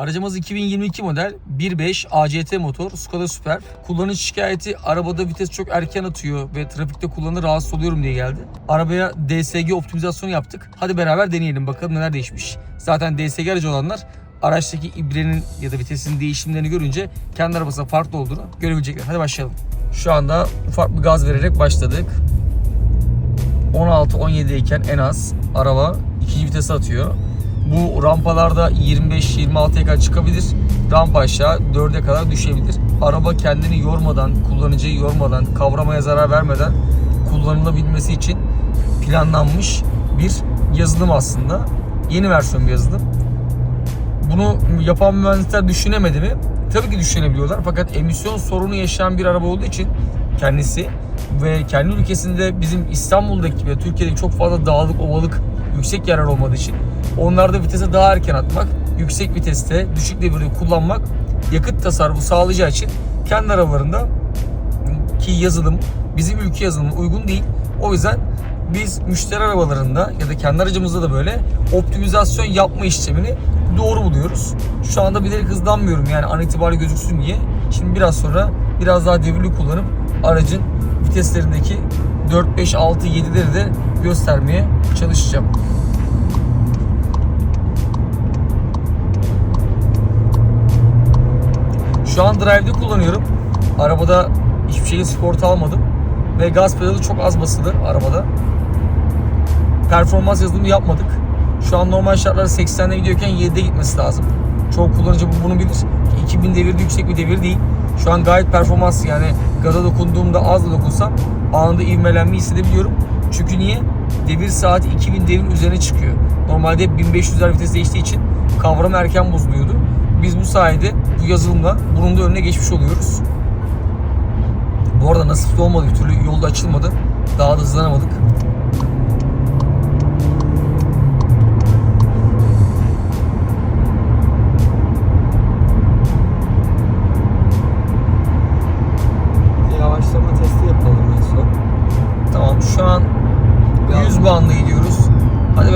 Aracımız 2022 model 1.5 ACT motor Skoda Super. Kullanıcı şikayeti arabada vites çok erken atıyor ve trafikte kullanır rahatsız oluyorum diye geldi. Arabaya DSG optimizasyonu yaptık. Hadi beraber deneyelim bakalım neler değişmiş. Zaten DSG aracı olanlar araçtaki ibrenin ya da vitesin değişimlerini görünce kendi arabasına farklı olduğunu görebilecekler. Hadi başlayalım. Şu anda ufak bir gaz vererek başladık. 16-17 iken en az araba ikinci vitese atıyor. Bu rampalarda 25-26'ya kadar çıkabilir. Rampa aşağı 4'e kadar düşebilir. Araba kendini yormadan, kullanıcıyı yormadan, kavramaya zarar vermeden kullanılabilmesi için planlanmış bir yazılım aslında. Yeni versiyon bir yazılım. Bunu yapan mühendisler düşünemedi mi? Tabii ki düşünebiliyorlar. Fakat emisyon sorunu yaşayan bir araba olduğu için kendisi ve kendi ülkesinde bizim İstanbul'daki ve Türkiye'deki çok fazla dağlık, ovalık, yüksek yerler olmadığı için onlarda vitese daha erken atmak, yüksek viteste, düşük devirde kullanmak yakıt tasarrufu sağlayacağı için kendi arabalarında ki yazılım bizim ülke yazılımı uygun değil. O yüzden biz müşteri arabalarında ya da kendi aracımızda da böyle optimizasyon yapma işlemini doğru buluyoruz. Şu anda bilerek hızlanmıyorum yani an itibariyle gözüksün diye. Şimdi biraz sonra biraz daha devirli kullanıp aracın viteslerindeki 4, 5, 6, 7'leri de göstermeye çalışacağım. Şu an drive'de kullanıyorum. Arabada hiçbir şeyi sport almadım. Ve gaz pedalı çok az basılı arabada. Performans yazılımı yapmadık. Şu an normal şartlarda 80'de gidiyorken 7'de gitmesi lazım. Çoğu kullanıcı bu- bunu bilir. 2000 devirde yüksek bir devir değil. Şu an gayet performans yani gaza dokunduğumda az da dokunsam anında ivmelenme hissedebiliyorum. Çünkü niye? Devir saati 2000 devirin üzerine çıkıyor. Normalde hep 1500'ler vites değiştiği için kavram erken bozuluyordu. Biz bu sayede bu yazılımla bunun da önüne geçmiş oluyoruz. Bu arada nasip de olmadı bir türlü yolda açılmadı. Daha da hızlanamadık.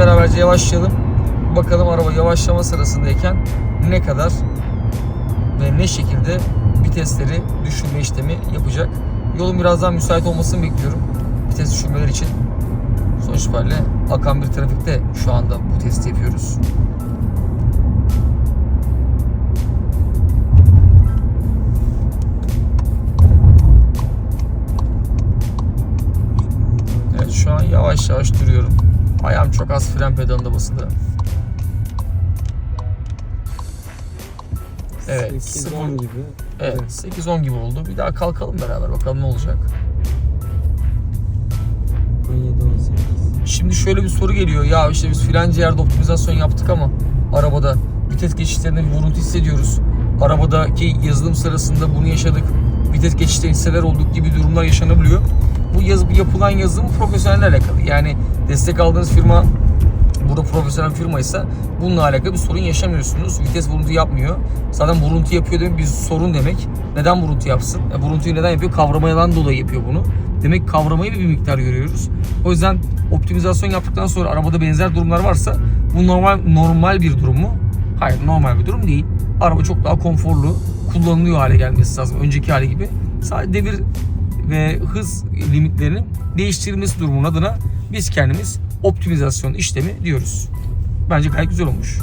Beraberce yavaşlayalım. Bakalım araba yavaşlama sırasındayken ne kadar ve ne şekilde vitesleri düşürme işlemi yapacak. Yolun biraz daha müsait olmasını bekliyorum. Vites düşürmeler için. Sonuç itibariyle akan bir trafikte şu anda bu testi yapıyoruz. Evet şu an yavaş yavaş duruyorum. Ayağım çok az fren pedalında basılı. Evet, 8-10 sıfır- gibi. Evet 8-10 gibi oldu. Bir daha kalkalım beraber bakalım ne olacak. 17-18. Şimdi şöyle bir soru geliyor. Ya işte biz filanca yerde optimizasyon yaptık ama arabada vites geçişlerinde bir vuruntu hissediyoruz. Arabadaki yazılım sırasında bunu yaşadık. Vites geçişte hisseler olduk gibi durumlar yaşanabiliyor. Bu yaz, yapılan yazılım profesyonelle alakalı. Yani destek aldığınız firma burada profesyonel bir firmaysa bununla alakalı bir sorun yaşamıyorsunuz. Vites vuruntu yapmıyor. Zaten vuruntu yapıyor demek bir sorun demek. Neden vuruntu yapsın? E, vuruntuyu neden yapıyor? Kavramadan dolayı yapıyor bunu. Demek kavramayı bir miktar görüyoruz. O yüzden optimizasyon yaptıktan sonra arabada benzer durumlar varsa bu normal normal bir durum mu? Hayır normal bir durum değil. Araba çok daha konforlu, kullanılıyor hale gelmesi lazım. Önceki hali gibi. Sadece devir ve hız limitlerinin değiştirilmesi durumunun adına biz kendimiz optimizasyon işlemi diyoruz. Bence gayet güzel olmuş.